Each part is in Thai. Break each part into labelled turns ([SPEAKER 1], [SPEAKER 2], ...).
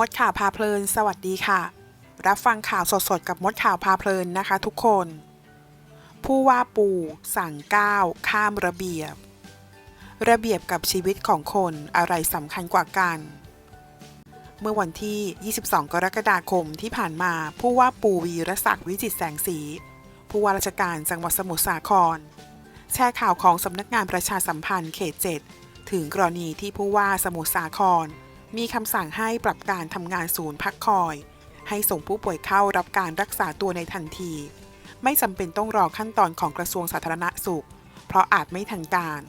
[SPEAKER 1] มดข่าวพาเพลิน สวัสดีค่ะ รับฟังข่าวสดๆ กับมดข่าวพาเพลินนะคะทุกคน ผู้ว่าปู่สั่งก้าวข้ามระเบียบ ระเบียบกับชีวิตของคนอะไรสำคัญกว่ากัน เมื่อวันที่ 22 กรกฎาคมที่ผ่านมา ผู้ว่าปู่วีรศักดิ์วิจิตแสงสี ผู้ว่าราชการจังหวัดสมุทรสาคร แชร์ข่าวของสำนักงานประชาสัมพันธ์เขต 7 ถึงกรณีที่ผู้ว่าสมุทรสาคร มีคำสั่งให้ปรับการทำงานศูนย์พักคอย ให้ส่งผู้ป่วยเข้ารับการรักษาตัวในทันที ไม่จำเป็นต้องรอขั้นตอนของกระทรวงสาธารณสุข เพราะอาจไม่ทันการ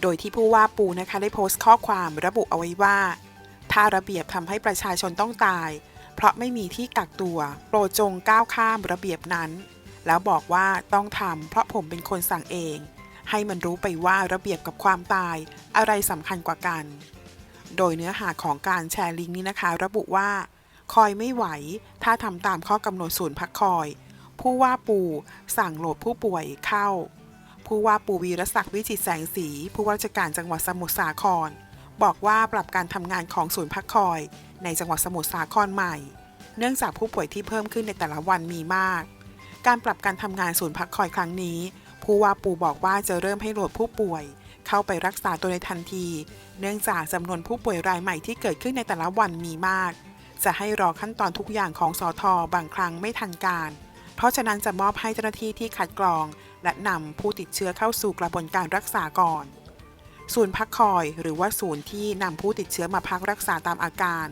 [SPEAKER 1] โดยที่ผู้ว่าปูนะคะได้โพสต์ข้อความระบุเอาไว้ว่า ถ้าระเบียบทำให้ประชาชนต้องตาย เพราะไม่มีที่กักตัว โปรจงก้าวข้ามระเบียบนั้น แล้วบอกว่าต้องทำเพราะผมเป็นคนสั่งเองให้มันรู้ไปว่าระเบียบกับความตายอะไรสำคัญกว่ากัน โดยเนื้อหาของการแชร์ลิงก์นี้นะคะ ระบุว่า คอยไม่ไหว ถ้าทำตามข้อกำหนดศูนย์พักคอย ผู้ว่าปูสั่งโหลดผู้ป่วยเข้า ผู้ว่าปูวีรศักดิ์วิจิตรแสงสี ผู้ว่าราชการจังหวัดสมุทรสาคร บอกว่าปรับการทำงานของศูนย์พักคอย ในจังหวัดสมุทรสาครใหม่ เนื่องจากผู้ป่วยที่เพิ่มขึ้นในแต่ละวันมีมาก การปรับการทำงานศูนย์พักคอยครั้งนี้ ผู้ว่าปูบอกว่าจะเริ่มให้โหลดผู้ป่วย เข้าไปรักษาตัวในทันที เนื่องจากจำนวนผู้ป่วยรายใหม่ที่เกิดขึ้นในแต่ละวันมีมาก จะให้รอขั้นตอนทุกอย่างของสอทอบางครั้งไม่ทันการ เพราะฉะนั้นจะมอบให้เจ้าหน้าที่ที่คัดกรอง และนำผู้ติดเชื้อเข้าสู่กระบวนการรักษาก่อน ศูนย์พักคอย หรือว่าศูนย์ที่นำผู้ติดเชื้อมาพักรักษาตามอาการ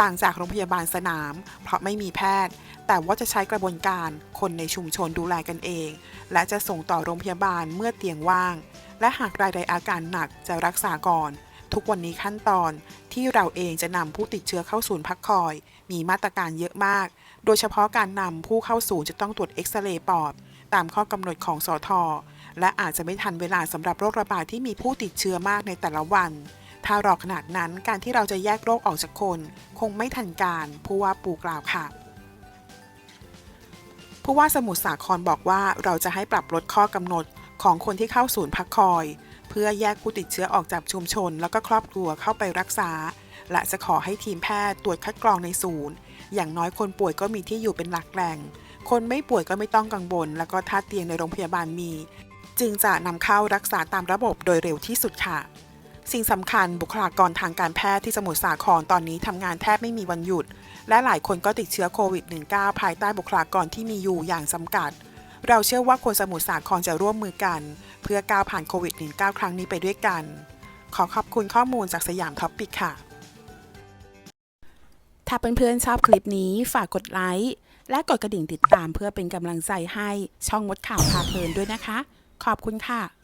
[SPEAKER 1] ต่างจากโรงพยาบาลสนาม เพราะไม่มีแพทย์ แต่ว่าจะใช้กระบวนการคนในชุมชนดูแลกันเอง และจะส่งต่อโรงพยาบาลเมื่อเตียงว่าง และหากรายใดอาการหนักจะรักษาก่อน ทุกวันนี้ขั้นตอนที่เราเองจะนำผู้ติดเชื้อเข้าศูนย์พักคอย มีมาตรการเยอะมาก โดยเฉพาะการนำผู้เข้าศูนย์จะต้องตรวจเอ็กซเรย์ปอด ตามข้อกำหนดของสอทอและอาจจะไม่ทันเวลาสำหรับโรคระบาดที่มีผู้ติดเชื้อมากในแต่ละวัน ถ้ารอขนาดนั้นการที่เราจะแยกโรคออกจากคน คงไม่ทันการผู้ว่าปูกล่าวค่ะผู้ว่าสมุทรสาครบอกว่าเราจะให้ปรับลดข้อกำหนด ของคนที่เข้าศูนย์พักคอย เพื่อแยกผู้ติดเชื้อออกจากชุมชน แล้วก็ครอบครัวเข้าไปรักษา และจะขอให้ทีมแพทย์ตรวจคัดกรองในศูนย์ อย่างน้อยคนป่วยก็มีที่อยู่เป็นหลักแหล่ง คนไม่ป่วยก็ไม่ต้องกังวล แล้วก็ถ้าเตียงในโรงพยาบาลมี จึงจะนำเข้ารักษาตามระบบโดยเร็วที่สุดค่ะสิ่งสำคัญบุคลากรทางการแพทย์ที่สมุทรสาครตอนนี้ทำงานแทบไม่มีวันหยุด และหลายคนก็ติดเชื้อโควิด -19 ภายใต้บุคลากรที่มีอยู่อย่างจำกัด เราเชื่อว่าคนสมุทรสาครจะร่วมมือกัน เพื่อก้าวผ่านโควิด -19 ครั้งนี้ไปด้วยกัน ขอขอบคุณข้อมูลจากสยามท็อปปิกค่ะ ถ้าเพื่อนๆชอบคลิปนี้ฝากกดไลค์และกดกระดิ่งติดตามเพื่อเป็นกำลังใจให้ช่องมดข่าวพาเพลินด้วยนะคะ ขอบคุณค่ะ